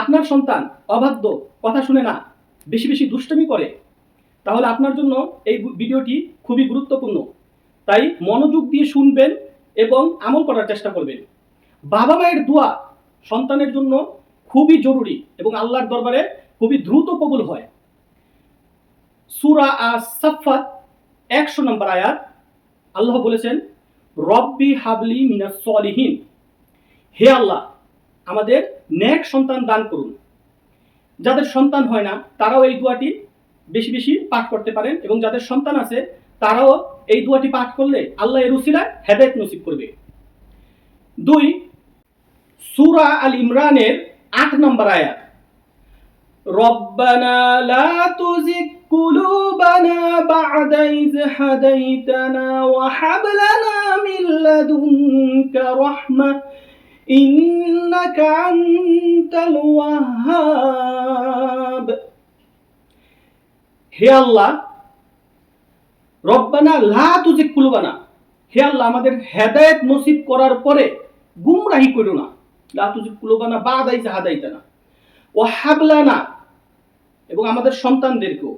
আপনার সন্তান অবাধ্য, কথা শুনে না, বেশি বেশি দুষ্টমি করে, তাহলে আপনার জন্য এই ভিডিওটি খুবই গুরুত্বপূর্ণ। তাই মনোযোগ দিয়ে শুনবেন এবং আমল করার চেষ্টা করবেন। বাবা মায়ের দোয়া সন্তানের জন্য খুবই জরুরি এবং আল্লাহর দরবারে খুবই দ্রুত কবুল হয়। সুরা আস সাফাত একশো নম্বর আয়াত, আল্লাহ বলেছেন, রব্বি হাবলি মিনাস সলিহীন। হে আল্লাহ আমাদের নেক সন্তান দান করুন যাদের সন্তান হয় না তারাও এই দোয়াটি বেশি বেশি পাঠ করতে পারেন এবং যাদের সন্তান আছে তারাও এই দোয়াটি পাঠ করলে আল্লাহ এর উসিলায় হেদায়েত নসিব করবে দুই সূরা আল ইমরানের আট নম্বর আয়াত রব্বানা লা তুজিগ قلوبنا بعد إذ هديتنا وهب لنا من لدنك رحمة إنك أنت الوهاب হে আল্লাহ রব্বানা লা তুজিগ কুলুবানা হে আল্লাহ আমাদের হেদায়েত নসিব করার পরে গুমরাহি করো না লা তুজিগ কুলুবানা বাদাইতে হাদাইতানা ও হাবলানা এবং আমাদের সন্তানদেরকেও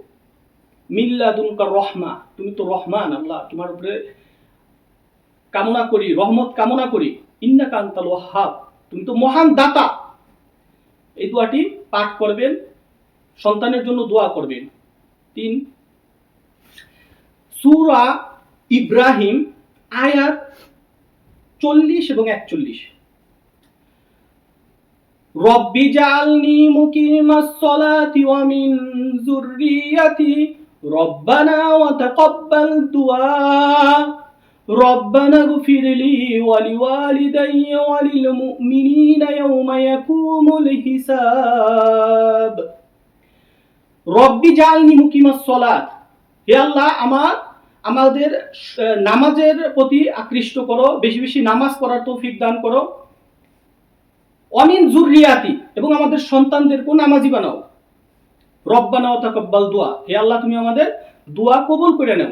মিল্লাদুনকার রহমা তুমি তো রহমান আল্লাহ তোমার উপরে কামনা করি রহমত কামনা করি ইন্না কান্তাল ওয়াহাব তুমি তো মহান দাতা। এই দোয়াটি পাঠ করবেন, সন্তানের জন্য দোয়া করবেন। তিন, সুরা ইব্রাহিম, আয়াত চল্লিশ এবং একচল্লিশ। রব্বি জালনি মুকিমাস সলাতি ওয়া মিন যুররিয়াতি, রব্বানা ওয়া তাকাব্বাল দুআ ربنا اغفر لي ولوالدي وللمؤمنين يوم يقوم الحساب রব্বি জালনি মুকিমাস সলাত হে আল্লাহ আমার আমাদের আহ, নামাজের প্রতি আকৃষ্ট করো বেশি বেশি নামাজ পড়ার তৌফিক দান করো অমিন জুরিয়াতি এবং আমাদের সন্তানদেরকেও নামাজি বানাও রব্বানা ও তাকাব্বাল দোয়া হে আল্লাহ তুমি আমাদের দোয়া কবুল করে নাও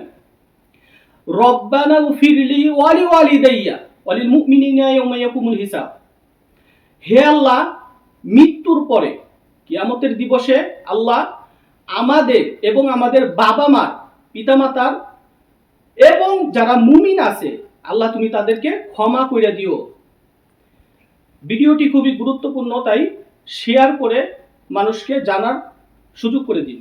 রব্বানা ফিরলি ওয়ালি ওয়ালিদাইয়া ওয়ালিল মুমিনিনা ইয়াউমা হিসাব। হে আল্লাহ, মৃত্যুর পরে, কিয়ামতের দিবসে আল্লাহ আমাদের এবং আমাদের বাবা মার পিতামাতার এবং যারা মুমিন আছে, আল্লাহ তুমি তাদেরকে ক্ষমা করে দিও। ভিডিওটি খুবই গুরুত্বপূর্ণ, তাই শেয়ার করে মানুষকে জানার সুযোগ করে দিন।